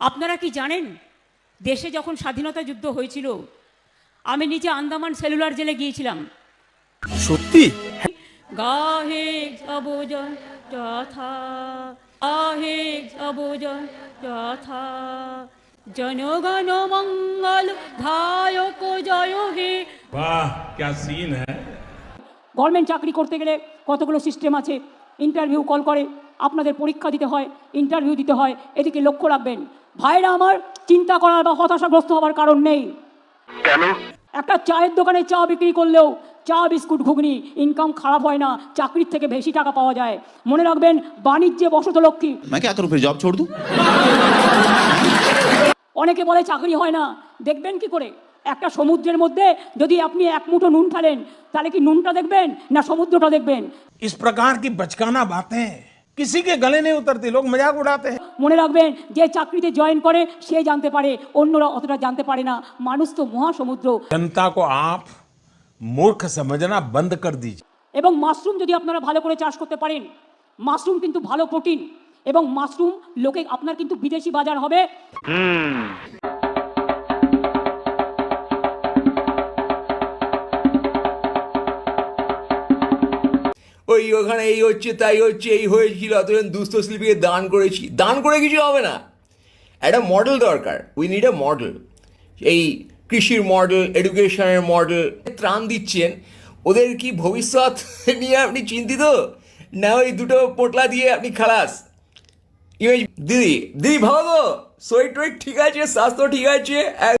আপনারা কি জানেন? দেশে যখন স্বাধীনতা যুদ্ধ হয়েছিল আমি নিজে আন্দামান সেলুলার জেলে গিয়েছিলাম। সত্যি? গাহে যাব যথা যথা। জনগণ মঙ্গল ধায়ক জয় হে। বাহ ক্যা সিন গভর্নমেন্ট চাকরি করতে গেলে কতগুলো সিস্টেম আছে? ইন্টারভিউ কল করে আপনাদের পরীক্ষা দিতে হয় ইন্টারভিউ দিতে হয় এদিকে লক্ষ্য রাখবেন। ভাইরা আমার চিন্তা করার বা হতাশাগ্রস্ত হওয়ার কারণ নেই কেন একটা চায়ের দোকানে চা বিক্রি করলেও চা বিস্কুট ঘুগনি ইনকাম খারাপ হয় না চাকরির থেকে বেশি টাকা পাওয়া যায় মনে রাখবেন বাণিজ্যে বসত লক্ষ্মী मैं क्या करूँ फिर जॉब छोड़ दूँ অনেকে বলে চাকরি হয় না দেখবেন কি করে একটা সমুদ্রের মধ্যে যদি আপনি এক মুঠো নুন ঢালেন তাহলে কি নুনটা দেখবেন না সমুদ্রটা দেখবেন इस प्रकार की बचकाना बातें किसी के गले नहीं उतरती लोग मजाक उड़ाते हैं মনে রাখবেন যে চাকরিতে জয়েন করে সে জানতে পারে অন্যরা অতটা জানতে পারে না মানুষ তো মহাসমুদ্র जनता को आप मूर्ख समझना बंद कर दीजिए এবং মাশরুম যদি আপনারা ভালো করে চাষ করতে পারেন মাশরুম কিন্তু ভালো প্রোটিন এবং মাশরুম লোকে আপনার কিন্তু বিদেশি বাজার হবে ওই ওখানে এই হচ্ছে, তাই হচ্ছে, এই হয়েছিল অতজন দুস্থ শিল্পীকে দান করেছি। দান করে কিছু হবে না। একটা মডেল দরকার। উই নিড এ মডেল এই কৃষির মডেল এডুকেশনের মডেল ত্রাণ দিচ্ছেন। ওদের কি ভবিষ্যৎ নিয়ে আপনি চিন্তিত? না ওই দুটো পোটলা দিয়ে আপনি খালাস। দিদি দিদি ভালো শরীর ঠিক আছে, স্বাস্থ্য ঠিক আছে?